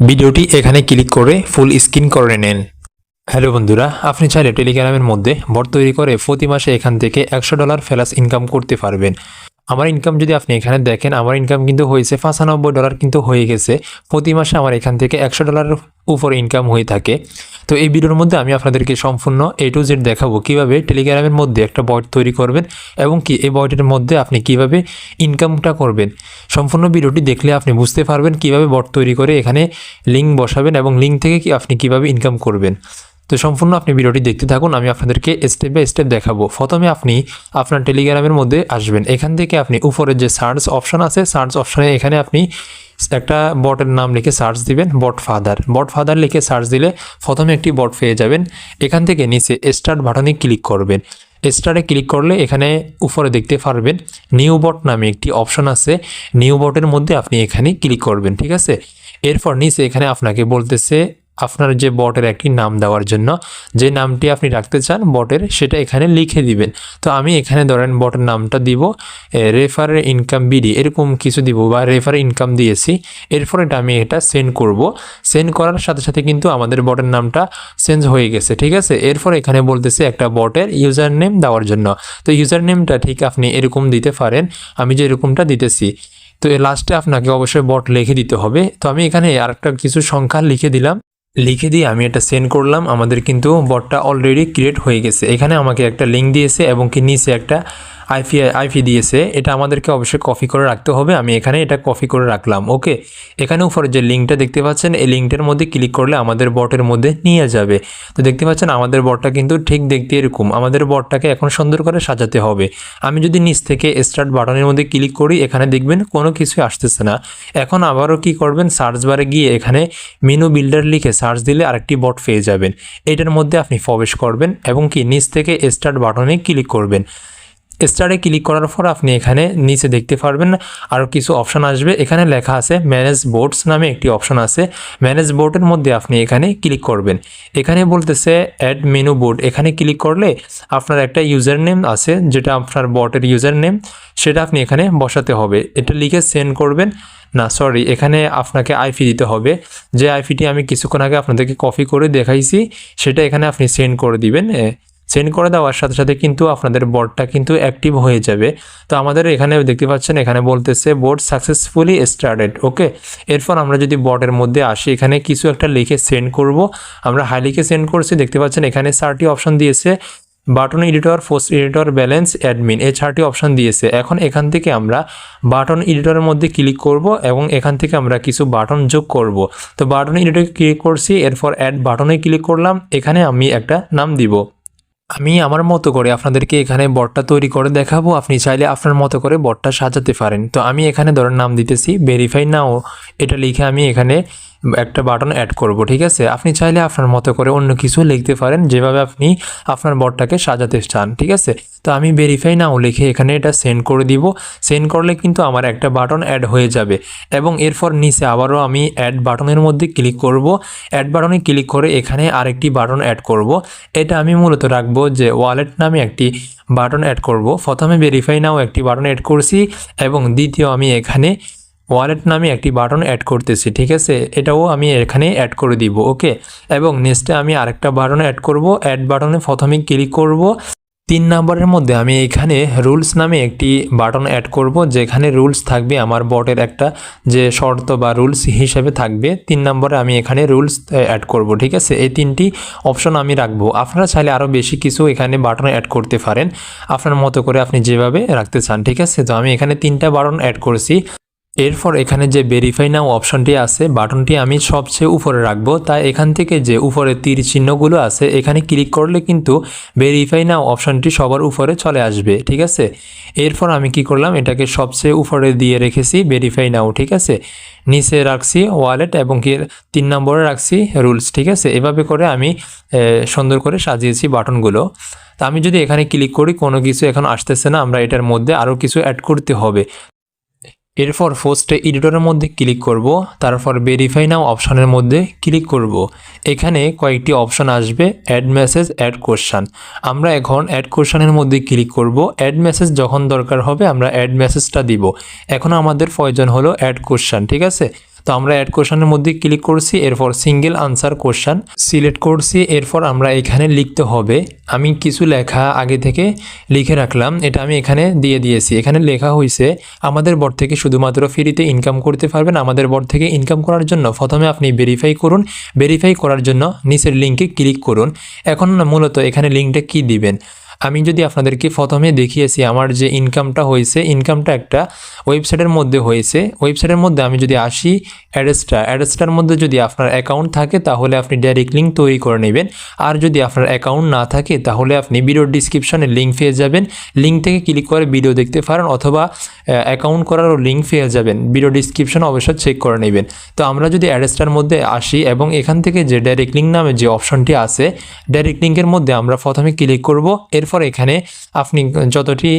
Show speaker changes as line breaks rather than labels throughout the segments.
ভিডিওটি এখানে ক্লিক করে ফুল স্ক্রিন করে নেন। হ্যালো বন্ধুরা, আপনি চাইলে টেলিগ্রামের মধ্যে বট তৈরি করে প্রতি মাসে এখান থেকে একশো ডলার ফেলাস ইনকাম করতে পারবেন। আমার ইনকাম যদি আপনি এখানে দেখেন, আমার ইনকাম কিন্তু হয়েছে পঁচানব্বই ডলার কিন্তু হয়ে গেছে। প্রতি মাসে আমার এখান থেকে একশো ডলারের উপর ইনকাম হয়ে থাকে। তো এই ভিডিওর মধ্যে আমি আপনাদেরকে সম্পূর্ণ এ টু জেড দেখাবো কীভাবে টেলিগ্রামের মধ্যে একটা বট তৈরি করবেন এবং কি এই বটের মধ্যে আপনি কীভাবে ইনকামটা করবেন। সম্পূর্ণ ভিডিওটি দেখলে আপনি বুঝতে পারবেন কীভাবে বট তৈরি করে এখানে লিঙ্ক বসাবেন এবং লিঙ্ক থেকে কি আপনি কীভাবে ইনকাম করবেন। তো সম্পূর্ণ আপনি ভিডিওটি দেখতে থাকুন, আমি আপনাদেরকে স্টেপ বাই স্টেপ দেখাবো। প্রথমে আপনি আপনার টেলিগ্রামের মধ্যে আসবেন। এখান থেকে আপনি উপরে যে সার্চ অপশান আছে সার্চ অপশানে এখানে আপনি একটা বটের নাম লিখে সার্চ দিবেন বট ফাদার বট ফাদার লিখে সার্চ দিলে প্রথমে একটি বট পেয়ে যাবেন। এখান থেকে নিচে স্টার্ট বাটনে ক্লিক করবেন। স্টারে ক্লিক করলে এখানে উপরে দেখতে পারবেন নিউ বট নামে একটি অপশন আছে। নিউ বটের মধ্যে আপনি এখানে ক্লিক করবেন, ঠিক আছে? এরপর নিচে এখানে আপনাকে বলতেছে আপনার যে বটের একটি নাম দেওয়ার জন্য, যে নামটি আপনি রাখতে চান বটের, সেটা এখানে লিখে দিবেন। তো আমি এখানে ধরেন বটের নামটা দিব রেফার ইনকাম বিডি এরকম কিছু দিব বা রেফার ইনকাম দিয়েছি। এরপর এটা আমি এটা সেন্ড করব। সেন্ড করার সাথে সাথে কিন্তু আমাদের বটের নামটা চেঞ্জ হয়ে গেছে, ঠিক আছে? এরপর এখানে বলতেছে একটা বটের ইউজার নেম দেওয়ার জন্য। তো ইউজার নেমটা ঠিক আপনি এরকম দিতে পারেন, আমি যে এরকমটা দিতেছি। তো লাস্টে আপনাকে অবশ্যই বট লিখে দিতে হবে। তো আমি এখানে আরেকটা কিছু সংখ্যা লিখে দিলাম। লিখে দিয়ে আমি এটা সেন্ড করলাম। আমাদের কিন্তু বটটা অলরেডি ক্রিয়েট হয়ে গেছে। এখানে আমাকে একটা লিঙ্ক দিয়েছে এবং কি নিচে একটা আইপি আইপি দিয়েছে এটা আমাদেরকে অবশ্যই কপি করে রাখতে হবে। আমি এখানে এটা কপি করে রাখলাম, ওকে? এখানে উপরে যে লিঙ্কটা দেখতে পাচ্ছেন, এই লিঙ্কটার মধ্যে ক্লিক করলে আমাদের বটের মধ্যে নিয়ে যাবে। তো দেখতে পাচ্ছেন, আমাদের বটটা কিন্তু ঠিক দেখতে এরকম। আমাদের বটটাকে এখন সুন্দর করে সাজাতে হবে। আমি যদি নিচ থেকে স্টার্ট বাটনের মধ্যে ক্লিক করি, এখানে দেখবেন কোনো কিছুই আসতেছে না। এখন আবারও কি করবেন সার্চ বারে গিয়ে এখানে মেনু বিল্ডার লিখে সার্চ দিলে আরেকটি বট পেয়ে যাবেন। এটার মধ্যে আপনি প্রবেশ করবেন এবং কি নিচ থেকে স্টার্ট বাটনে ক্লিক করবেন। স্টারে ক্লিক করার পর আপনি এখানে নিচে দেখতে পারবেন আরও কিছু অপশন আসবে। এখানে লেখা আছে ম্যানেজ বোর্ডস নামে একটি অপশন আছে। ম্যানেজ বোর্ডের মধ্যে আপনি এখানে ক্লিক করবেন। এখানে বলতেছে অ্যাড মেনু বোর্ড এখানে ক্লিক করলে আপনার একটা ইউজার নেম আছে, যেটা আপনার বটের ইউজার নেম সেটা আপনি এখানে বসাতে হবে। এটা লিখে সেন্ড করবেন। না সরি এখানে আপনাকে আইপি দিতে হবে। যে আইপিটি আমি কিছুক্ষণ আগে আপনাদেরকে কপি করে দেখাইছি, সেটা এখানে আপনি সেন্ড করে দিবেন। সেন্ড করে দেওয়ার সাথে সাথে কিন্তু আপনাদের বোর্ডটা কিন্তু অ্যাক্টিভ হয়ে যাবে। তো আমাদের এখানে দেখতে পাচ্ছেন, এখানে বলতেছে বোর্ড সাকসেসফুলি স্টার্টেড ওকে এরপর আমরা যদি বোর্ডের মধ্যে আসি, এখানে কিছু একটা লিখে সেন্ড করব। আমরা হাই লিখে সেন্ড করছি, দেখতে পাচ্ছেন এখানে চারটি অপশন দিয়েছে। Button editor post editor balance admin এই চারটি অপশন দিয়েছে। এখন এখান থেকে আমরা বাটন এডিটরের মধ্যে ক্লিক করব এবং এখান থেকে আমরা কিছু বাটন যোগ করব। তো বাটন এডিটরে ক্লিক করছি, এরপর অ্যাড বাটনে ক্লিক করলাম, এখানে আমি একটা নাম দিব। আমি আমার মতো করে আপনাদেরকে এখানে বটটা তৈরি করে দেখাবো। আপনি চাইলে আপনার মতো করে বটটা সাজাতে পারেন। তো আমি এখানে ধরেন নাম দিতেছি ভেরিফাই নাও এটা লিখে আমি এখানে একটা বাটন অ্যাড করব, ঠিক আছে? আপনি চাইলে আপনার মতো করে অন্য কিছু লিখতে পারেন, যেভাবে আপনি আপনার বটটাকে সাজাতে চান, ঠিক আছে? তো আমি ভেরিফাই নাও লিখে এখানে এটা সেন্ড করে দিব। সেন্ড করলে কিন্তু আমার একটা বাটন অ্যাড হয়ে যাবে এবং এরপর নিচে আবারও আমি অ্যাড বাটনের মধ্যে ক্লিক করব। অ্যাড বাটনে ক্লিক করে এখানে আরেকটি বাটন অ্যাড করব। এটা আমি মূলত রাখব যে ওয়ালেট নামে একটি বাটন অ্যাড করব। প্রথমে ভেরিফাই নাও একটি বাটন অ্যাড করছি এবং দ্বিতীয় আমি এখানে ওয়ালেট নামে একটি বাটন অ্যাড করতেছি, ঠিক আছে? এটাও আমি এখানে অ্যাড করে দিব, ওকে? এবং নেক্সটে আমি আরেকটা বাটন অ্যাড করব, অ্যাড বাটনে প্রথমে ক্লিক করব। তিন নম্বরের মধ্যে আমি এখানে রুলস নামে একটি বাটন অ্যাড করব, যেখানে রুলস থাকবে আমার বটের একটা যে শর্ত বা রুলস হিসেবে থাকবে। তিন নম্বরে আমি এখানে রুলস অ্যাড করব, ঠিক আছে? এই তিনটি অপশন আমি রাখব। আপনারা চাইলে আরও বেশি কিছু এখানে বাটন অ্যাড করতে পারেন। আপনার মতো করে আপনি যেভাবে রাখতে চান, ঠিক আছে? তো আমি এখানে তিনটা বাটন অ্যাড করছি। এরপর এখানে যে ভেরিফাই নাও অপশনটি আছে বাটনটি আমি সবচেয়ে উপরে রাখব। তাই এখান থেকে যে উপরে তীর চিহ্নগুলো আছে, এখানে ক্লিক করলে কিন্তু ভেরিফাই নাও অপশনটি সবার উপরে চলে আসবে, ঠিক আছে? এরপর আমি কি করলাম? এটাকে সবচেয়ে উপরে দিয়ে রেখেছি ভেরিফাই নাও ঠিক আছে? নিচে রাখছি ওয়ালেট এবং কি তিন নম্বরে রাখছি রুলস ঠিক আছে? এভাবে করে আমি সুন্দর করে সাজিয়েছি বাটনগুলো তা আমি যদি এখানে ক্লিক করি, কোনো কিছু এখন আসতেছে না, আমরা এটার মধ্যে আরও কিছু অ্যাড করতে হবে। এরপর ফার্স্টে এডিটরের মধ্যে ক্লিক করব, তারপর ভেরিফাই নাও অপশানের মধ্যে ক্লিক করব। এখানে কয়েকটি অপশান আসবে অ্যাড মেসেজ অ্যাড কোশ্চান আমরা এখন অ্যাড কোশ্চানের মধ্যে ক্লিক করব। অ্যাড মেসেজ যখন দরকার হবে, আমরা অ্যাড মেসেজটা দিব। এখন আমাদের প্রয়োজন হলো অ্যাড কোশ্চান ঠিক আছে? তো আমরা অ্যাড কোশ্চানের মধ্যে ক্লিক করছি, এরপর সিঙ্গেল আনসার কোশ্চান সিলেক্ট করছি, এরপর আমরা এখানে লিখতে হবে। আমি কিছু লেখা আগে থেকে লিখে রাখলাম, এটা আমি এখানে দিয়ে দিয়েছি। এখানে লেখা হয়েছে আমাদের বর থেকে শুধুমাত্র ফ্রিতে ইনকাম করতে পারবেন। আমাদের বর থেকে ইনকাম করার জন্য প্রথমে আপনি ভেরিফাই করুন। ভেরিফাই করার জন্য নিচের লিঙ্কে ক্লিক করুন। এখন মূলত এখানে লিঙ্কটা কি দিবেন? আমি যদি আপনাদেরকে প্রথমে দেখিয়েছি আমার যে ইনকামটা হয়েছে ইনকামটা একটা ওয়েবসাইটের মধ্যে হয়েছে। ওয়েবসাইটের মধ্যে আমি যদি আসি অ্যাড্রেসটা অ্যাড্রেসটার মধ্যে যদি আপনার অ্যাকাউন্ট থাকে, তাহলে আপনি ডাইরেক্ট লিঙ্ক তৈরি করে নেবেন। আর যদি আপনার অ্যাকাউন্ট না থাকে, তাহলে আপনি ভিডিওর ডিসক্রিপশনে লিঙ্ক পেয়ে যাবেন। লিঙ্ক থেকে ক্লিক করে ভিডিও দেখতে পারেন অথবা অ্যাকাউন্ট করারও লিঙ্ক পেয়ে যাবেন। ভিডিও ডিসক্রিপশন অবশ্যই চেক করে নেবেন। তো আমরা যদি অ্যাড্রেসটার মধ্যে আসি এবং এখান থেকে যে ডাইরেক্ট লিঙ্ক নামে যে অপশনটি আছে ডাইরেক্ট লিঙ্কের মধ্যে আমরা প্রথমে ক্লিক করব। এরপর এখানে আপনি যতটি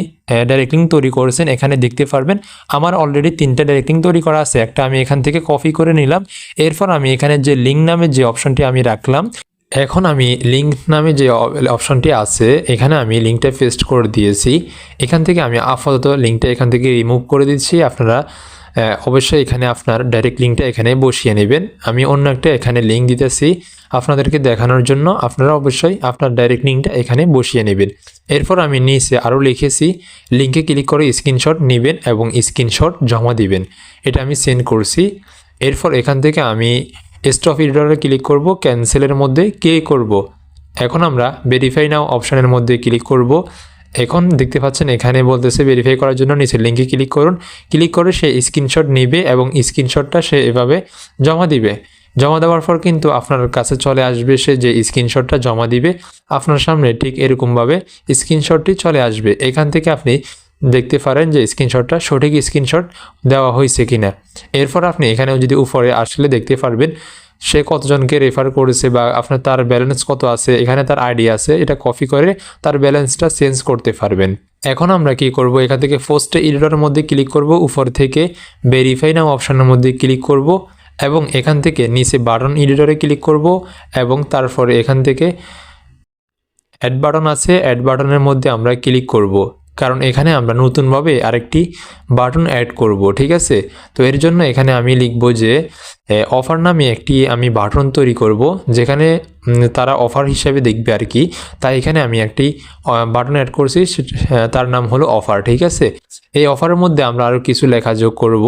ডাইরেক্ট লিঙ্ক তৈরি করেছেন, এখানে দেখতে পারবেন আমার অলরেডি তিনটা ডাইরেক্ট লিঙ্ক তৈরি করা আছে। একটা আমি এখান থেকে কপি করে নিলাম। এরপর আমি এখানে যে লিঙ্ক নামে যে অপশনটি আমি রাখলাম, এখন আমি লিঙ্ক নামে যে অপশনটি আছে, এখানে আমি লিঙ্কটা পেস্ট করে দিয়েছি। এখান থেকে আমি আপাতত লিঙ্কটা এখান থেকে রিমুভ করে দিচ্ছি। আপনারা অবশ্যই এখানে আপনার ডাইরেক্ট লিঙ্কটা এখানে বসিয়ে নেবেন। আমি অন্য একটা এখানে লিঙ্ক দিতেছি আপনাদেরকে দেখানোর জন্য। আপনারা অবশ্যই আপনার ডাইরেক্ট লিঙ্কটা এখানে বসিয়ে নেবেন। এরপর আমি নিচে আরও লিখেছি লিঙ্কে ক্লিক করে স্ক্রিনশট নেবেন এবং স্ক্রিনশট জমা দিবেন। এটা আমি সেন্ড করছি। এরপর এখান থেকে আমি স্টপ ইডারে ক্লিক করব ক্যান্সেলের মধ্যে ক্লিক করব? এখন আমরা ভেরিফাই নাও অপশানের মধ্যে ক্লিক করব। এখন দেখতে পাচ্ছেন, এখানে বলতেছে ভেরিফাই করার জন্য নিচের লিঙ্কে ক্লিক করুন। ক্লিক করে সে স্ক্রিনশট নেবে এবং স্ক্রিনশটটা সে এভাবে জমা দিবে। জমা দেওয়ার পর কিন্তু আপনার কাছে চলে আসবে সে যে স্ক্রিনশটটা জমা দিবে। আপনার সামনে ঠিক এরকমভাবে স্ক্রিনশটটি চলে আসবে। এখান থেকে আপনি দেখতে পারেন যে স্ক্রিনশটটা সঠিক স্ক্রিনশট দেওয়া হয়েছে কিনা। এরপর আপনি এখানেও যদি উপরে আসলে দেখতে পারবেন সে কতজনকে রেফার করেছে বা আপনার তার ব্যালেন্স কত আছে, এখানে তার আইডি আছে, এটা কপি করে তার ব্যালেন্সটা চেঞ্জ করতে পারবেন। এখন আমরা কি করব? এখান থেকে ফার্স্টে এডিটরের মধ্যে ক্লিক করব, উপর থেকে ভেরিফাই নাও অপশনের মধ্যে ক্লিক করব এবং এখান থেকে নিচে বাটন এডিটরে ক্লিক করব এবং তারপরে এখান থেকে অ্যাড বাটন আছে অ্যাড বাটনের মধ্যে আমরা ক্লিক করব। কারণ এখানে আমরা নতুনভাবে আরেকটি বাটন অ্যাড করব, ঠিক আছে? তো এর জন্য এখানে আমি লিখব যে অফার নামে একটি আমি বাটন তৈরি করব, যেখানে তারা অফার হিসাবে দেখবে আর কি। তাই এখানে আমি একটি বাটন অ্যাড করছি তার নাম হলো অফার ঠিক আছে? এই অফারের মধ্যে আমরা আরও কিছু লেখা যোগ করব।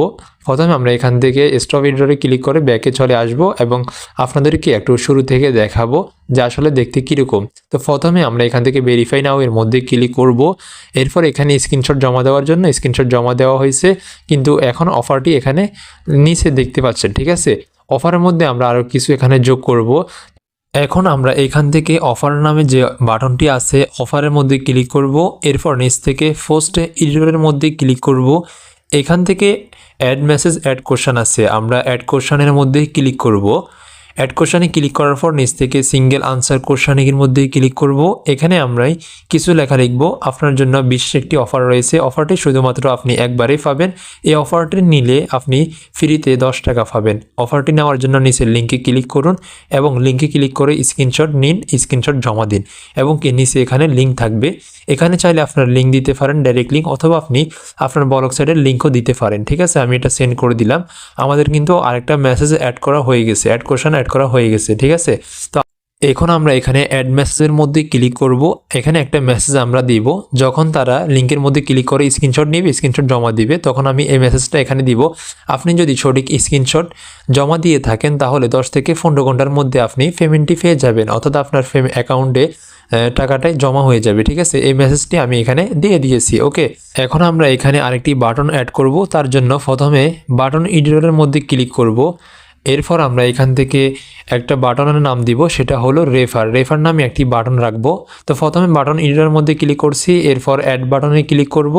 প্রথমে আমরা এখান থেকে স্টপ এডিটরে ক্লিক করে ব্যাকে চলে আসব এবং আপনাদেরকে একটু শুরু থেকে দেখাবো। যে আসলে দেখতে কীরকম। তো প্রথমে আমরা এখান থেকে ভেরিফাই নাও এর মধ্যে ক্লিক করব। এরপর এখানে স্ক্রিনশট জমা দেওয়ার জন্য স্ক্রিনশট জমা দেওয়া হয়েছে। কিন্তু এখন অফারটি এখানে নিচে দেখতে পাচ্ছেন, ঠিক আছে? অফারের মধ্যে আমরা আরও কিছু এখানে যোগ করব। এখন আমরা এখান থেকে অফার নামে যে বাটনটি আছে অফারের মধ্যে ক্লিক করব। এরপর নিচ থেকে ফার্স্ট এডিটরের মধ্যে ক্লিক করব। এখান থেকে অ্যাড মেসেজ অ্যাড কোশ্চান আছে। আমরা অ্যাড কোশ্চানের মধ্যে ক্লিক করব। অ্যাড কোশ্চানে ক্লিক করার পর নিচ থেকে সিঙ্গেল আনসার কোশ্চানের মধ্যে ক্লিক করব। এখানে আমরাই কিছু লেখা লিখব। আপনার জন্য বিশেষ একটি অফার রয়েছে। অফারটি শুধুমাত্র আপনি একবারেই পাবেন। এই অফারটি নিলে আপনি ফ্রিতে দশ টাকা পাবেন। অফারটি নেওয়ার জন্য নিচের লিঙ্কে ক্লিক করুন এবং লিঙ্কে ক্লিক করে স্ক্রিনশট নিন স্ক্রিনশট জমা দিন এবং কি নিচে এখানে লিঙ্ক থাকবে। এখানে চাইলে আপনার লিঙ্ক দিতে পারেন ডাইরেক্ট লিঙ্ক অথবা আপনি আপনার ব্লগ সাইডের লিঙ্কও দিতে পারেন, ঠিক আছে? আমি এটা সেন্ড করে দিলাম। আমাদের কিন্তু আরেকটা মেসেজ অ্যাড করা হয়ে গেছে অ্যাড কোশ্চেন অ্যাড করা হয়ে গেছে, ঠিক আছে? তো এখন আমরা এখানে অ্যাড মেসেজের মধ্যে ক্লিক করব। এখানে একটা মেসেজ আমরা দিব। যখন তারা লিঙ্কের মধ্যে ক্লিক করে স্ক্রিনশট নেবে স্ক্রিনশট জমা দিবে, তখন আমি এই মেসেজটা এখানে দিব। আপনি যদি সঠিক স্ক্রিনশট জমা দিয়ে থাকেন, তাহলে দশ থেকে পনেরো ঘণ্টার মধ্যে আপনি পেমেন্টটি পেয়ে যাবেন। অর্থাৎ আপনার অ্যাকাউন্টে টাকাটাই জমা হয়ে যাবে, ঠিক আছে? এই মেসেজটি আমি এখানে দিয়ে দিয়েছি ওকে এখন আমরা এখানে আরেকটি বাটন অ্যাড করব, তার জন্য প্রথমে বাটন এডিটরের মধ্যে ক্লিক করব। এরপর আমরা এখান থেকে একটা বাটনের নাম দিব, সেটা হলো রেফার রেফার নামে একটি বাটন রাখব। তো প্রথমে বাটন এডিটরের মধ্যে ক্লিক করছি, এরপর অ্যাড বাটনে ক্লিক করব।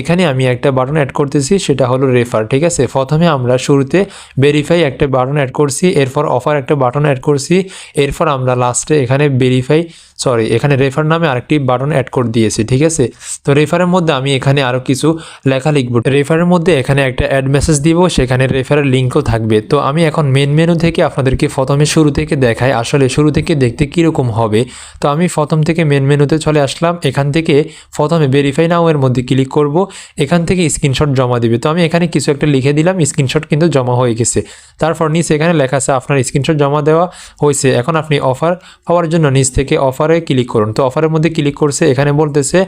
এখানে আমি একটা বাটন অ্যাড করতেছি, সেটা হলো রেফার ঠিক আছে? প্রথমে আমরা শুরুতে ভেরিফাই একটা বাটন অ্যাড করছি, এরপর অফার একটা বাটন অ্যাড করছি, এরপর আমরা লাস্টে এখানে ভেরিফাই সরি এখানে রেফার নামে আরেকটি বাটন অ্যাড করে দিয়েছি, ঠিক আছে? তো রেফারের মধ্যে আমি এখানে আরও কিছু লেখা লিখব। রেফারের মধ্যে এখানে একটা অ্যাড মেসেজ দিব, সেখানে রেফারের লিঙ্কও থাকবে। তো আমি এখন মেন মেনু থেকে আপনাদেরকে প্রথমে শুরু থেকে দেখায় আসলে শুরু থেকে দেখতে কীরকম হবে। তো আমি প্রথম থেকে মেন মেনুতে চলে আসলাম। এখান থেকে প্রথমে ভেরিফাই নাও এর মধ্যে ক্লিক করব। এখান থেকে স্ক্রিনশট জমা দিবে। তো আমি এখানে কিছু একটা লিখে দিলাম স্ক্রিনশট কিন্তু জমা হয়ে গেছে। তারপর নিচে এখানে লেখা আছে, আপনার স্ক্রিনশট জমা দেওয়া হয়েছে। এখন আপনি অফার পাওয়ার জন্য নিচ থেকে অফারে ক্লিক করুন। তো অফারের মধ্যে ক্লিক করছে, এখানে বলতেছে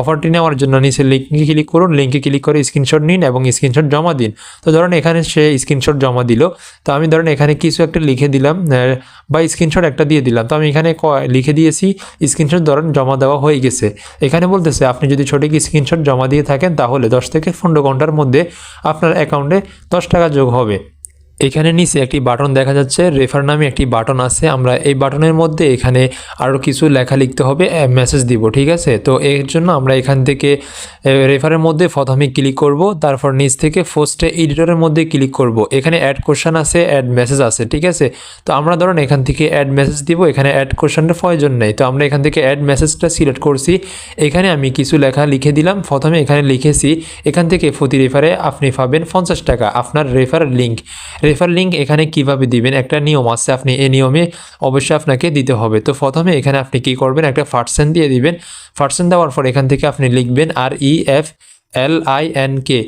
অফারটি নেওয়ার জন্য নিচে লিঙ্কে ক্লিক করুন। লিঙ্কে ক্লিক করে স্ক্রিনশট নিন এবং স্ক্রিনশট জমা দিন। তো ধরুন এখানে সে স্ক্রিনশট জমা দিল। তো আমি ধরেন এখানে কিছু একটা লিখে দিলাম বা স্ক্রিনশট একটা দিয়ে দিলাম। তো আমি এখানে লিখে দিয়েছি স্ক্রিনশট ধরেন জমা দেওয়া হয়ে গেছে। এখানে বলতেছে, আপনি যদি সঠিক স্ক্রিনশট জমা দিয়ে থাকেন, তাহলে দশ থেকে পনেরো ঘণ্টার মধ্যে আপনার অ্যাকাউন্টে দশ টাকা যোগ হবে। এখানে নিচে একটি বাটন দেখা যাচ্ছে রেফার নামে একটি বাটন আছে। আমরা এই বাটনের মধ্যে এখানে আরও কিছু লেখা লিখতে হবে মেসেজ দিব, ঠিক আছে? তো এর জন্য আমরা এখান থেকে রেফারের মধ্যে প্রথমে ক্লিক করব, তারপর নিচ থেকে ফার্স্টে এডিটরের মধ্যে ক্লিক করব। এখানে অ্যাড কোশ্চান আছে অ্যাড মেসেজ আছে, ঠিক আছে? তো আমরা ধরুন এখান থেকে অ্যাড মেসেজ দিব, এখানে অ্যাড কোশ্চানটা প্রয়োজন নেই। তো আমরা এখান থেকে অ্যাড মেসেজটা সিলেক্ট করছি। এখানে আমি কিছু লেখা লিখে দিলাম, প্রথমে এখানে লিখেছি, এখান থেকে প্রতি রেফারে আপনি পাবেন পঞ্চাশ টাকা, আপনার রেফার লিঙ্ক রেফার লিঙ্ক এখানে কীভাবে দিবেন? একটা নিয়ম আছে আপনি এই নিয়মে অবশ্যই আপনাকে দিতে হবে। তো প্রথমে এখানে আপনি কি করবেন? একটা ফার্সেন দিয়ে দিবেন। ফার্সেন দেওয়ার পর এখান থেকে আপনি লিখবেন R E F L I N K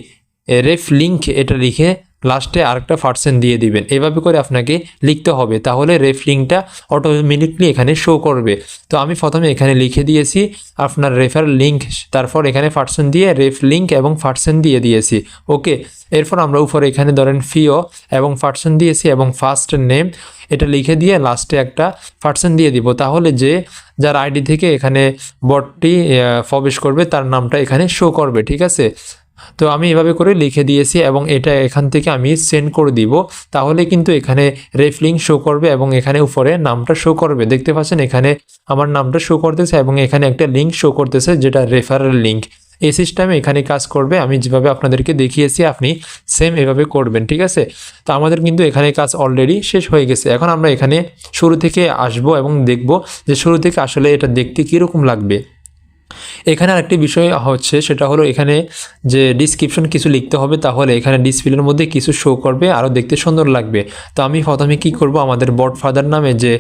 ref link এটা লিখে লাস্টে আরেকটা পার্সেন্ট দিয়ে দিবেন। এভাবে করে আপনাকে লিখতে হবে। তাহলে রেফ লিঙ্কটা অটোমেটিকলি এখানে শো করবে। তো আমি প্রথমে এখানে লিখে দিয়েছি, আপনার রেফার লিঙ্ক তারপর এখানে পার্সেন্ট দিয়ে রেফ লিঙ্ক এবং পার্সেন্ট দিয়ে দিয়েছি। ওকে এরপর আমরা উপরে এখানে ধরেন ফিও এবং পার্সেন্ট দিয়েছি এবং ফার্স্ট নেম এটা লিখে দিয়ে লাস্টে একটা পার্সেন্ট দিয়ে দিব। তাহলে যে যার আইডি থেকে এখানে বটটি প্রবেশ করবে, তার নামটা এখানে শো করবে, ঠিক আছে? তো আমি এভাবে করে লিখে দিয়েছি এবং এটা এখান থেকে আমি সেন্ড করে দিব। তাহলে কিন্তু এখানে রেফলিং শো করবে এবং এখানে উপরে নামটা শো করবে। দেখতে পাচ্ছেন এখানে আমার নামটা শো করতেছে এবং এখানে একটা লিঙ্ক শো করতেছে যেটা রেফারেল লিঙ্ক এই সিস্টেমে এখানে কাজ করবে। আমি যেভাবে আপনাদেরকে দেখিয়েছি, আপনি সেম এভাবে করবেন, ঠিক আছে? তো আমাদের কিন্তু এখানে কাজ অলরেডি শেষ হয়ে গেছে। এখন আমরা এখানে শুরু থেকে আসব এবং দেখব যে শুরু থেকে আসলে এটা দেখতে কীরকম লাগবে। এখানে আরেকটি বিষয় হচ্ছে, সেটা হলো এখানে যে ডিসক্রিপশন কিছু লিখতে হবে, তাহলে এখানে ডিসপ্লের মধ্যে কিছু শো করবে আরও দেখতে সুন্দর লাগবে। তো আমি প্রথমে কি করব, আমাদের বট ফাদার নামে যে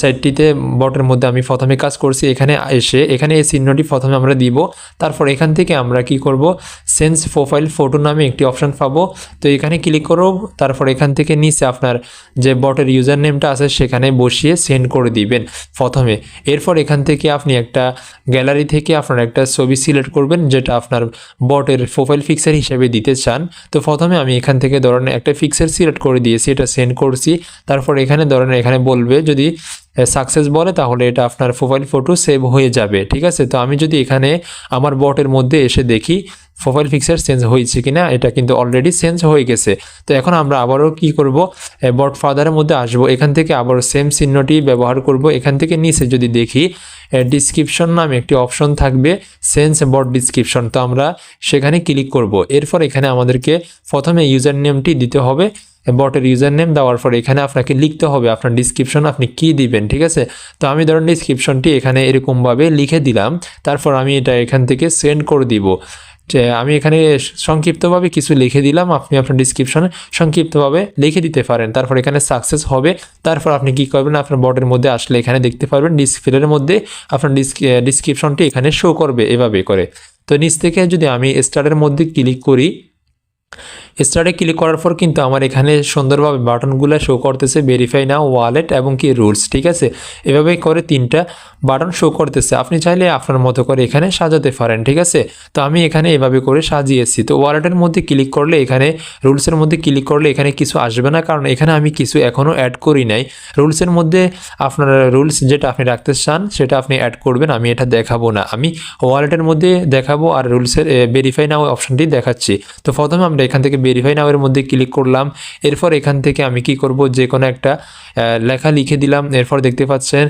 সাইটটিতে বটের মধ্যে আমি প্রথমে কাজ করছি, এখানে এসে, এখানে এই চিহ্নটি প্রথমে আমরা দিব। তারপর এখান থেকে আমরা কি করব সেন্স প্রোফাইল ফটো নামে একটি অপশান পাবো। তো এখানে ক্লিক করব, তারপর এখান থেকে নিচে আপনার যে বটের ইউজার নেমটা আছে, সেখানে বসিয়ে সেন্ড করে দিবেন প্রথমে। এরপর এখান থেকে আপনি একটা গ্যালারি থেকে আপনার একটা ছবি সিলেক্ট করবেন, যেটা আপনার বটের প্রোফাইল ফিক্সার হিসেবে দিতে চান। তো প্রথমে আমি এখান থেকে ধরেন একটা পিকচার সিলেক্ট করে দিয়েছি, এটা সেন্ড করছি। তারপর এখানে ধরেন এখানে বলবে যদি সাকসেস বলে, তাহলে এটা আপনার প্রোফাইল ফটো সেভ হয়ে যাবে, ঠিক আছে? তো আমি যদি এখানে আমার বটের মধ্যে এসে দেখি প্রোফাইল পিকচার চেঞ্জ হয়েছে কিনা, এটা কিন্তু অলরেডি চেঞ্জ হয়ে গেছে। তো এখন আমরা আবারও কি করব? বট ফাদারের মধ্যে আসব। এখান থেকে আবার সেম চিহ্নটি ব্যবহার করব। এখান থেকে নিচে যদি দেখি ডিসক্রিপশন নামে একটি অপশন থাকবে সেন্স বট ডিসক্রিপশন তো আমরা সেখানে ক্লিক করব। এরপর এখানে আমাদেরকে প্রথমে ইউজার নেমটি দিতে হবে। বটের ইউজার নেম দেওয়ার পর এখানে আপনাকে লিখতে হবে আপনার ডিসক্রিপশন আপনি কি দিবেন, ঠিক আছে? তো আমি ধরুন ডিসক্রিপশনটি এখানে এরকমভাবে লিখে দিলাম। তারপর আমি এটা এখান থেকে সেন্ড করে দিব। যে আমি এখানে সংক্ষিপ্তভাবে কিছু লিখে দিলাম, আপনি আপনার ডিসক্রিপশনে সংক্ষিপ্তভাবে লিখে দিতে পারেন। তারপর এখানে সাকসেস হবে। তারপর আপনি কি করবেন? আপনার বটের মধ্যে আসলে এখানে দেখতে পারবেন ডিসপ্লের মধ্যে আপনার ডিসক্রিপশনটি এখানে শো করবে এভাবে করে। তো নিচ থেকে যদি আমি স্টারের মধ্যে ক্লিক করি স্টার্টে ক্লিক করার পর কিন্তু আমার এখানে সুন্দরভাবে বাটনগুলো শো করতেছে ভেরিফাই নাও ওয়ালেট এবং কি রুলস ঠিক আছে? এভাবে করে তিনটা বাটন শো করতেছে। আপনি চাইলে আপনার মতো করে এখানে সাজাতে পারেন, ঠিক আছে? তো আমি এখানে এভাবে করে সাজিয়েছি। তো ওয়ালেটের মধ্যে ক্লিক করলে এখানে রুলসের মধ্যে ক্লিক করলে এখানে কিছু আসবে না, কারণ এখানে আমি কিছু এখনও অ্যাড করি নাই। রুলসের মধ্যে আপনার রুলস যেটা আপনি রাখতে চান, সেটা আপনি অ্যাড করবেন, আমি এটা দেখাবো না। আমি ওয়ালেটের মধ্যে দেখাবো আর রুলসের ভেরিফাই নাও অপশনটি দেখাচ্ছি। তো প্রথমে আমরা এখান থেকে ভেরিফাই নাওয়ের মধ্যে ক্লিক করলাম। এরপর এখান থেকে আমি কি করব? যে কোনো একটা লেখা লিখে দিলাম। এরপর দেখতে পাচ্ছেন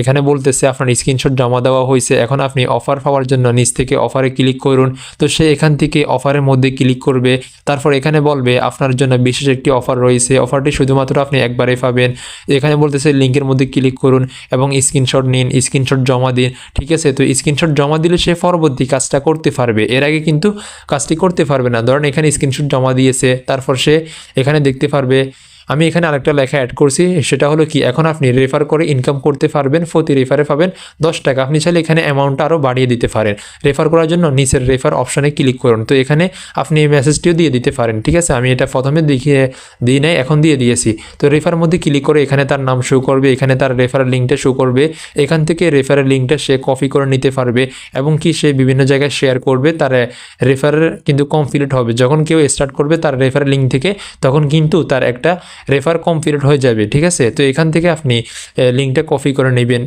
এখানে বলতেছে, আপনার স্ক্রিনশট জমা দেওয়া হয়েছে, এখন আপনি অফার পাওয়ার জন্য নিচ থেকে অফারে ক্লিক করুন। তো সে এখান থেকে অফারের মধ্যে ক্লিক করবে, তারপর এখানে বলবে, আপনার জন্য বিশেষ একটি অফার রয়েছে। অফারটি শুধুমাত্র আপনি একবারে পাবেন। এখানে বলতেছে লিঙ্কের মধ্যে ক্লিক করুন এবং স্ক্রিনশট নিন স্ক্রিনশট জমা দিন। ঠিক আছে? তো স্ক্রিনশট জমা দিলে সে পরবর্তী কাজটা করতে পারবে। এর আগে কিন্তু কাজটি করতে পারবে না। ধরেন এখানে স্ক্রিনশট জমা দিয়েছে, তারপর সে এখানে দেখতে পারবে আমি এখানে আরেকটা লেখা অ্যাড করছি, সেটা হলো কি, এখন আপনি রেফার করে ইনকাম করতে পারবেন, প্রতি রেফারে পাবেন দশ টাকা। আপনি চাইলে এখানে অ্যামাউন্টটা আরও বাড়িয়ে দিতে পারেন। রেফার করার জন্য নিচের রেফার অপশানে ক্লিক করুন। তো এখানে আপনি এই মেসেজটিও দিয়ে দিতে পারেন, ঠিক আছে? আমি এটা প্রথমে দেখিয়ে দিই নাই, এখন দিয়ে দিয়েছি। তো রেফার মধ্যে ক্লিক করে এখানে তার নাম শো করবে, এখানে তার রেফারের লিঙ্কটা শো করবে। এখান থেকে রেফারের লিঙ্কটা সে কপি করে নিতে পারবে এবং কি সে বিভিন্ন জায়গায় শেয়ার করবে, তার রেফারের কিন্তু কমপ্লিট হবে। যখন কেউ স্টার্ট করবে তার রেফারের লিঙ্ক থেকে, তখন কিন্তু তার একটা রেফার কমপ্লিট হয়ে যাবে, ঠিক আছে? তো এখান থেকে আপনি লিঙ্কটা কপি করে নেবেন।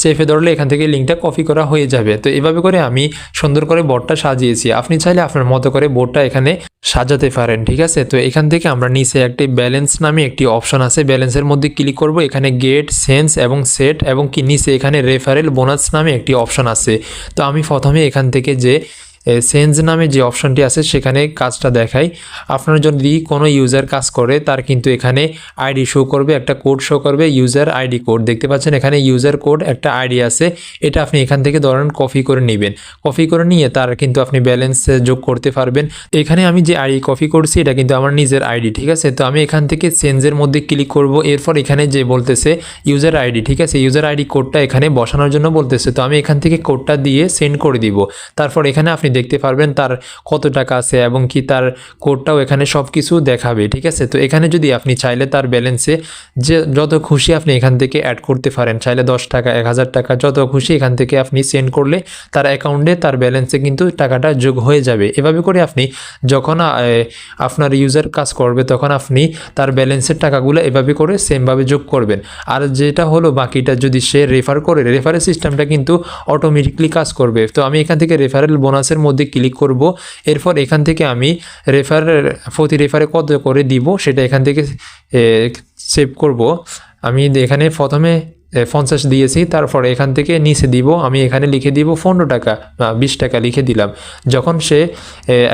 সেফে ধরলে এখান থেকে লিঙ্কটা কপি করা হয়ে যাবে। তো এভাবে করে আমি সুন্দর করে বোর্ডটা সাজিয়েছি। আপনি চাইলে আপনার মতো করে বোর্ডটা এখানে সাজাতে পারেন, ঠিক আছে? তো এখান থেকে আমরা নিচে একটি ব্যালেন্স নামে একটি অপশন আছে। ব্যালেন্সের মধ্যে ক্লিক করব, এখানে গেট সেন্স এবং সেট এবং কি নিচে এখানে রেফারেল বোনাস নামে একটি অপশন আছে। তো আমি প্রথমে এখান থেকে যে সেন্স নামে যে অপশনটি আছে, সেখানে কাজটা দেখাই। আপনার যদি কোনো ইউজার কাজ করে, তার কিন্তু এখানে আইডি শো করবে, একটা কোড শো করবে ইউজার আইডি কোড দেখতে পাচ্ছেন, এখানে ইউজার কোড একটা আইডি আছে। এটা আপনি এখান থেকে ধরেন কপি করে নেবেন। কপি করে নিয়ে তার কিন্তু আপনি ব্যালেন্স যোগ করতে পারবেন। এখানে আমি যে আইডি কপি করছি, এটা কিন্তু আমার নিজের আইডি ঠিক আছে? তো আমি এখান থেকে চেঞ্জের মধ্যে ক্লিক করব। এরপর এখানে যে বলতেছে ইউজার আইডি ঠিক আছে? ইউজার আইডি কোডটা এখানে বসানোর জন্য বলতেছে। তো আমি এখান থেকে কোডটা দিয়ে সেন্ড করে দিব। তারপর এখানে আপনি দেখতে পারবেন তার কত টাকা আছে এবং কি তার কোডটাও এখানে সব কিছু দেখাবে, ঠিক আছে? তো এখানে যদি আপনি চাইলে তার ব্যালেন্সে যে, যত খুশি আপনি এখান থেকে অ্যাড করতে পারেন, চাইলে দশ টাকা, এক হাজার টাকা, যত খুশি এখান থেকে আপনি সেন্ড করলে তার অ্যাকাউন্টে তার ব্যালেন্সে কিন্তু টাকাটা যোগ হয়ে যাবে। এভাবে করে আপনি যখন আপনার ইউজার কাজ করবে, তখন আপনি তার ব্যালেন্সের টাকাগুলো এভাবে করে সেমভাবে যোগ করবেন। আর যেটা হলো বাকিটা যদি সে রেফার করে রেফারেল সিস্টেমটা কিন্তু অটোমেটিকলি কাজ করবে। তো আমি এখান থেকে রেফারেল বোনাসের মধ্যে ক্লিক করব, এরপর এখান থেকে আমি রেফার প্রতি রেফারে কত করে দিব সেটা এখান থেকে সেভ করব। আমি এখানে প্রথমে পঞ্চাশ দিয়েছি, তারপর এখান থেকে নিচে দিব, আমি এখানে লিখে দিব পনেরো টাকা, বা বিশ টাকা লিখে দিলাম। যখন সে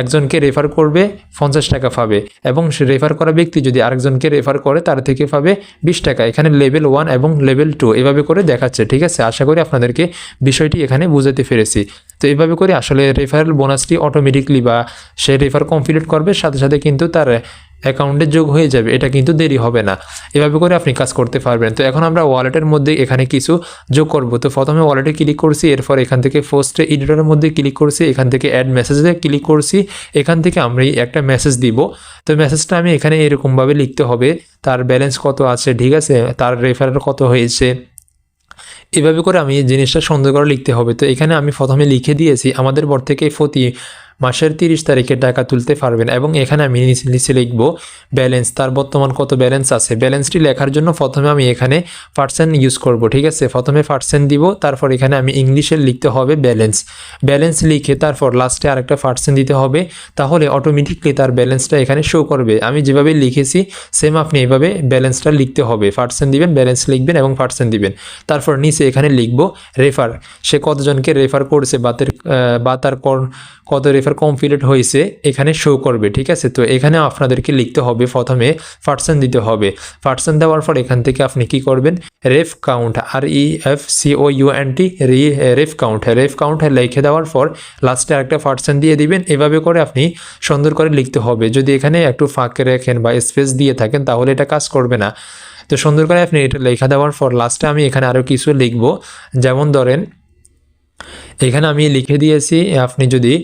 একজনকে রেফার করবে, পঞ্চাশ টাকা পাবে এবং সে রেফার করা ব্যক্তি যদি আরেকজনকে রেফার করে, তার থেকে পাবে বিশ টাকা। এখানে লেভেল ওয়ান এবং লেভেল টু এভাবে করে দেখাচ্ছে, ঠিক আছে? আশা করি আপনাদেরকে বিষয়টি এখানে বুঝাতে পেরেছি। তো এইভাবে করে আসলে রেফারেল বোনাসটি অটোমেটিকলি বা সে রেফার কমপ্লিট করবে, সাথে সাথে কিন্তু তার অ্যাকাউন্টে যোগ হয়ে যাবে, এটা কিন্তু দেরি হবে না। এভাবে করে আপনি কাজ করতে পারবেন। তো এখন আমরা ওয়ালেটের মধ্যে এখানে কিছু যোগ করব। তো প্রথমে ওয়ালেটে ক্লিক করছি, এরপর এখান থেকে ফার্স্টে এডিটরের মধ্যে ক্লিক করছি, এখান থেকে অ্যাড মেসেজে ক্লিক করছি। এখান থেকে আমরা একটা মেসেজ দিব। তো মেসেজটা আমি এখানে এরকমভাবে লিখতে হবে। তার ব্যালেন্স কত আছে? ঠিক আছে? তার রেফারেল কত হয়েছে? এভাবে করে আমি জিনিসটা সুন্দর করে লিখতে হবে। তো এখানে আমি প্রথমে লিখে দিয়েছি, আমাদের বর থেকে প্রতি মাসের তিরিশ তারিখে টাকা তুলতে পারবেন এবং এখানে আমি নিচে লিখব ব্যালেন্স। তার বর্তমান কত ব্যালেন্স আছে? ব্যালেন্সটি লেখার জন্য প্রথমে আমি এখানে পার্সেন্ট ইউজ করব, ঠিক আছে? প্রথমে পার্সেন্ট দিব, তারপর এখানে আমি ইংলিশে লিখতে হবে ব্যালেন্স। ব্যালেন্স লিখে তারপর লাস্টে আরেকটা পার্সেন্ট দিতে হবে, তাহলে অটোমেটিকলি তার ব্যালেন্সটা এখানে শো করবে। আমি যেভাবে লিখেছি সেম আপনি এইভাবে ব্যালেন্সটা লিখতে হবে। পার্সেন্ট দিবেন, ব্যালেন্স লিখবেন এবং পার্সেন্ট দিবেন। তারপর নিচে এখানে লিখব রেফার সে কতজনকে রেফার করছে? বা তার বা তার কত রেফার কমপ্লিট হয়েছে, এখানে শো করবে, ঠিক আছে? তো এখানে আপনাদেরকে লিখতে হবে প্রথমে পার্সেন্ট দিতে হবে। পার্সেন্ট দেওয়ার পর এখান থেকে আপনি কি করবেন? Ref count R E F C O U N T ref count ref count লিখে দেওয়ার পর লাস্টে আরেকটা পার্সেন্ট দিয়ে দিবেন। এভাবে করে আপনি সুন্দর করে লিখতে হবে। যদি এখানে একটু ফাঁকে রাখেন বা স্পেস দিয়ে থাকেন, তাহলে এটা কাজ করবে না। তো সুন্দর করে আপনি এটা লেখা দেওয়ার পর লাস্টে আমি এখানে আরও কিছু লিখব। যেমন ধরেন এখানে আমি লিখে দিয়েছি আপনি যদি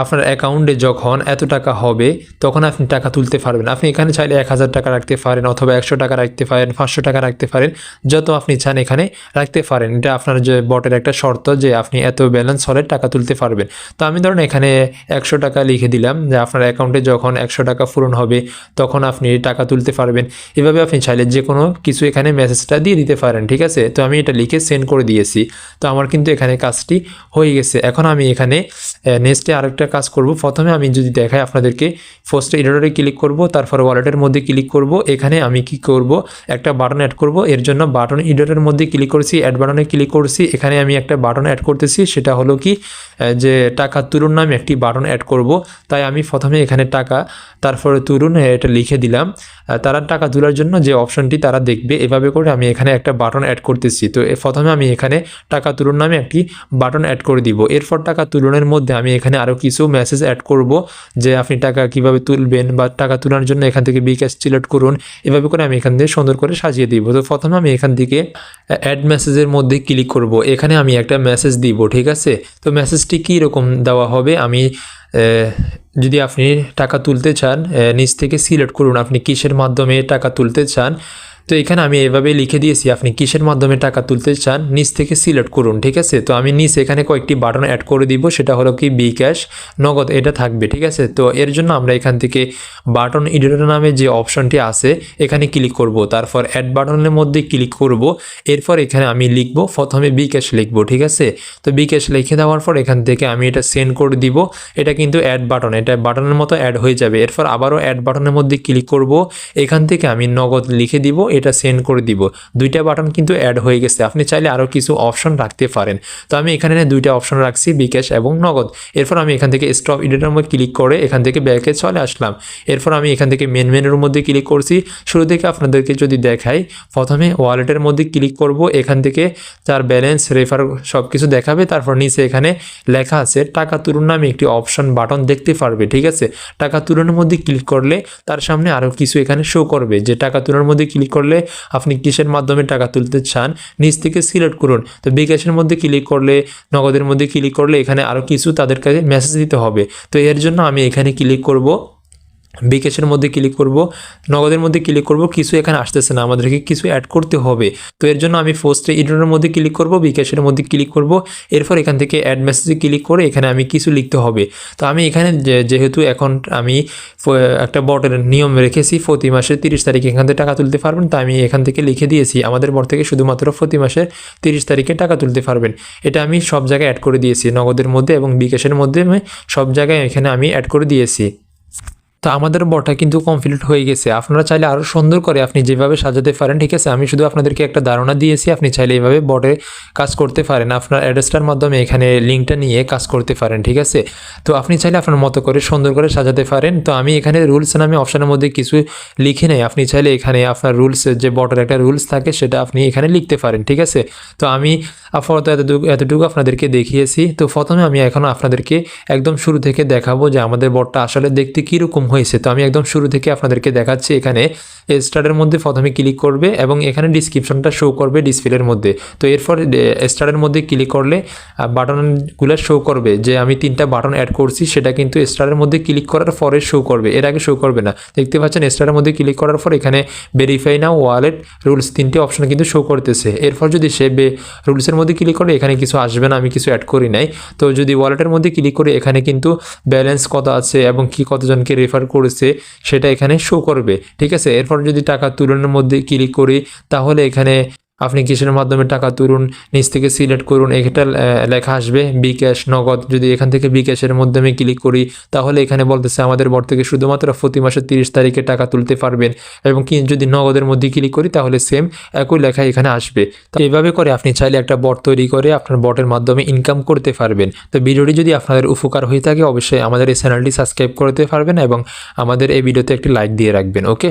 আপনার অ্যাকাউন্টে যখন এত টাকা হবে, তখন আপনি টাকা তুলতে পারবেন। আপনি এখানে চাইলে এক হাজার টাকা রাখতে পারেন অথবা একশো টাকা রাখতে পারেন, পাঁচশো টাকা রাখতে পারেন, যত আপনি চান এখানে রাখতে পারেন। এটা আপনার যে বটের একটা শর্ত যে আপনি এত ব্যালেন্স হলে টাকা তুলতে পারবেন। তো আমি ধরুন এখানে একশো টাকা লিখে দিলাম যে আপনার অ্যাকাউন্টে যখন একশো টাকা পূরণ হবে, তখন আপনি টাকা তুলতে পারবেন। এভাবে আপনি চাইলে যে কোনো কিছু এখানে মেসেজটা দিয়ে দিতে পারেন, ঠিক আছে? তো আমি এটা লিখে সেন্ড করে দিয়েছি। তো আমার কিন্তু এখানে কাজটি হয়ে হয়ে গেছে। এখন আমি এখানে নেক্সটে আরেকটা কাজ করব। প্রথমে আমি যদি দেখাই আপনাদেরকে ফার্স্টে এডিটরে ক্লিক করব, তারপর ওয়ালেটের মধ্যে ক্লিক করব। এখানে আমি কি করব? একটা বাটন অ্যাড করব। এর জন্য বাটন এডিটরের মধ্যে ক্লিক করছি অ্যাড বাটনে ক্লিক করছি। এখানে আমি একটা বাটন অ্যাড করতেছি, সেটা হলো কি যে টাকা তুলুন নামে একটি বাটন অ্যাড করব। তাই আমি প্রথমে এখানে টাকা, তারপরে তুলুন এটা লিখে দিলাম। তারা টাকা তোলার জন্য যে অপশনটি তারা দেখবে, এভাবে করে আমি এখানে একটা বাটন অ্যাড করতেছি। তো প্রথমে আমি এখানে টাকা তুলুন নামে একটি বাটন অ্যাড করে দিব। এরপর টাকা তুলনের মধ্যে আমি এখানে আরও কিছু মেসেজ অ্যাড করব যে আপনি টাকা কীভাবে তুলবেন বা টাকা তোলার জন্য এখান থেকে বিকাশ সিলেক্ট করুন। এভাবে করে আমি এখান থেকে সুন্দর করে সাজিয়ে দিব। তো প্রথমে আমি এখান থেকে অ্যাড মেসেজের মধ্যে ক্লিক করব। এখানে আমি একটা মেসেজ দিব, ঠিক আছে? তো মেসেজটি কী রকম দেওয়া হবে? আমি যদি আপনি টাকা তুলতে চান নিচ থেকে সিলেক্ট করুন। আপনি কিসের মাধ্যমে টাকা তুলতে চান? তো এখানে আমি এভাবে লিখে দিয়েছি, আপনি কিসের মাধ্যমে টাকা তুলতে চান, নিচ থেকে সিলেক্ট করুন, ঠিক আছে? তো আমি নিচ এখানে কয়েকটি বাটন অ্যাড করে দিব, সেটা হলো কি বি ক্যাশ নগদ, এটা থাকবে, ঠিক আছে? তো এর জন্য আমরা এখান থেকে বাটন এডিটর নামে যে অপশনটি আছে, এখানে ক্লিক করব। তারপর অ্যাড বাটনের মধ্যে ক্লিক করব, এরপর এখানে আমি লিখব, প্রথমে বি ক্যাশ লিখব, ঠিক আছে? তো বি ক্যাশ লিখে দেওয়ার পর এখান থেকে আমি এটা সেন্ড করে দিব, এটা কিন্তু অ্যাড বাটন এটা বাটনের মতো অ্যাড হয়ে যাবে। এরপর আবারও অ্যাড বাটনের মধ্যে ক্লিক করব, এখান থেকে আমি নগদ লিখে দিব এটা সেন্ড করে দিব। দুইটা বাটন কিন্তু অ্যাড হয়ে গেছে। আপনি চাইলে আরও কিছু অপশন রাখতে পারেন। তো আমি এখানে দুইটা অপশন রাখছি, বিকাশ এবং নগদ। এরপর আমি এখান থেকে স্টপ এডিটের মধ্যে ক্লিক করে এখান থেকে ব্যাকে চলে আসলাম। এরপর আমি এখান থেকে মেন মেনুর মধ্যে ক্লিক করছি। শুরু থেকে আপনাদেরকে যদি দেখাই, প্রথমে ওয়ালেটের মধ্যে ক্লিক করব। এখান থেকে তার ব্যালেন্স রেফার সব কিছু দেখাবে। তারপর নিচে এখানে লেখা আছে, টাকা তুলুন নামে একটি অপশন বাটন দেখতে পারবে, ঠিক আছে? টাকা তুলনের মধ্যে ক্লিক করলে তার সামনে আরও কিছু এখানে শো করবে। যে টাকা তুলনের মধ্যে ক্লিক করলে আপনি কিসের মাধ্যমে টাকা তুলতে চান, নিচ থেকে সিলেক্ট করুন। তো বিকাশের মধ্যে ক্লিক করলে, নগদের মধ্যে ক্লিক করলে এখানে আরও কিছু তাদের কাছে মেসেজ দিতে হবে। তো এর জন্য আমি এখানে ক্লিক করব। বিকাশের মধ্যে ক্লিক করব, নগদের মধ্যে ক্লিক করব, কিছু এখানে আসতেছে না, আমাদেরকে কিছু অ্যাড করতে হবে। তো এর জন্য আমি ফার্স্টে ইডনের মধ্যে ক্লিক করব, বিকাশের মধ্যে ক্লিক করব, এরপর এখান থেকে অ্যাড মেসেজে ক্লিক করে এখানে আমি কিছু লিখতে হবে। তো আমি এখানে যেহেতু এখন আমি একটা বটের নিয়ম রেখেছি, প্রতি মাসের তিরিশ তারিখে এখান থেকে টাকা তুলতে পারবেন তো আমি এখান থেকে লিখে দিয়েছি, আমাদের বট থেকে শুধুমাত্র প্রতি মাসের তিরিশ তারিখে টাকা তুলতে পারবেন। এটা আমি সব জায়গায় অ্যাড করে দিয়েছি, নগদের মধ্যে এবং বিকাশের মধ্যে সব জায়গায় এখানে আমি অ্যাড করে দিয়েছি। তো আমাদের বটা কিন্তু কমপ্লিট হয়ে গেছে। আপনারা চাইলে আরও সুন্দর করে আপনি যেভাবে সাজাতে পারেন, ঠিক আছে? আমি শুধু আপনাদেরকে একটা ধারণা দিয়েছি, আপনি চাইলে এইভাবে বটে কাজ করতে পারেন। আপনার অ্যাড্রেসটার মাধ্যমে এখানে লিঙ্কটা নিয়ে কাজ করতে পারেন, ঠিক আছে? তো আপনি চাইলে আপনার মতো করে সুন্দর করে সাজাতে পারেন। তো আমি এখানে রুলস নামে অপশনের মধ্যে কিছু লিখে নেই। আপনি চাইলে এখানে আপনার রুলস যে বটের একটা রুলস থাকে, সেটা আপনি এখানে লিখতে পারেন, ঠিক আছে? তো আমি আপাতত এতটুকু এতটুকু আপনাদেরকে দেখিয়েছি। তো প্রথমে আমি এখন আপনাদেরকে একদম শুরু থেকে দেখাবো যে আমাদের বটটা আসলে দেখতে কীরকম হয়েছে। তো আমি একদম শুরু থেকে আপনাদেরকে দেখাচ্ছি এখানে। স্টারের মধ্যে প্রথমে ক্লিক করবে এবং এখানে ডিসক্রিপশনটা শো করবে ডিসপ্লের মধ্যে। তো এরপর স্টারের মধ্যে ক্লিক করলে বাটনগুলো শো করবে। যে আমি তিনটা বাটন অ্যাড করছি, সেটা কিন্তু স্টারের মধ্যে ক্লিক করার পরে শো করবে। এর আগে শো করবে না। দেখতে পাচ্ছেন স্টারের মধ্যে ক্লিক করার পর এখানে ভেরিফাই না ওয়ালেট রুলস তিনটে অপশন কিন্তু শো করতেছে। এরপর যদি সে রুলসের মধ্যে ক্লিক করে এখানে কিছু আসবে না, আমি কিছু অ্যাড করি নাই। তো যদি ওয়ালেটের মধ্যে ক্লিক করে এখানে কিন্তু ব্যালেন্স কত আছে এবং কি কতজনকে রেফার করেছে, সেটা এখানে শো করবে। ঠিক আছে? এরপর যদি টাকা তুলনের মধ্যে ক্লিক করি, তাহলে এখানে আপনি কিসের মাধ্যমে টাকা তুলুন, নিচ থেকে সিলেক্ট করুন এটা লেখা আসবে বিকাশ নগদ। যদি এখান থেকে বিকাশের মাধ্যমে ক্লিক করি, তাহলে এখানে বলতেছে আমাদের বর থেকে শুধুমাত্র প্রতি মাসের তিরিশ তারিখে টাকা তুলতে পারবেন এবং কি যদি নগদের মধ্যে ক্লিক করি, তাহলে সেম একই লেখা এখানে আসবে। তো এইভাবে করে আপনি চাইলে একটা বট তৈরি করে আপনার বটের মাধ্যমে ইনকাম করতে পারবেন। তো ভিডিওটি যদি আপনাদের উপকার হয়ে থাকে, অবশ্যই আমাদের এই চ্যানেলটি সাবস্ক্রাইব করতে পারবেন এবং আমাদের এই ভিডিওতে একটি লাইক দিয়ে রাখবেন ওকে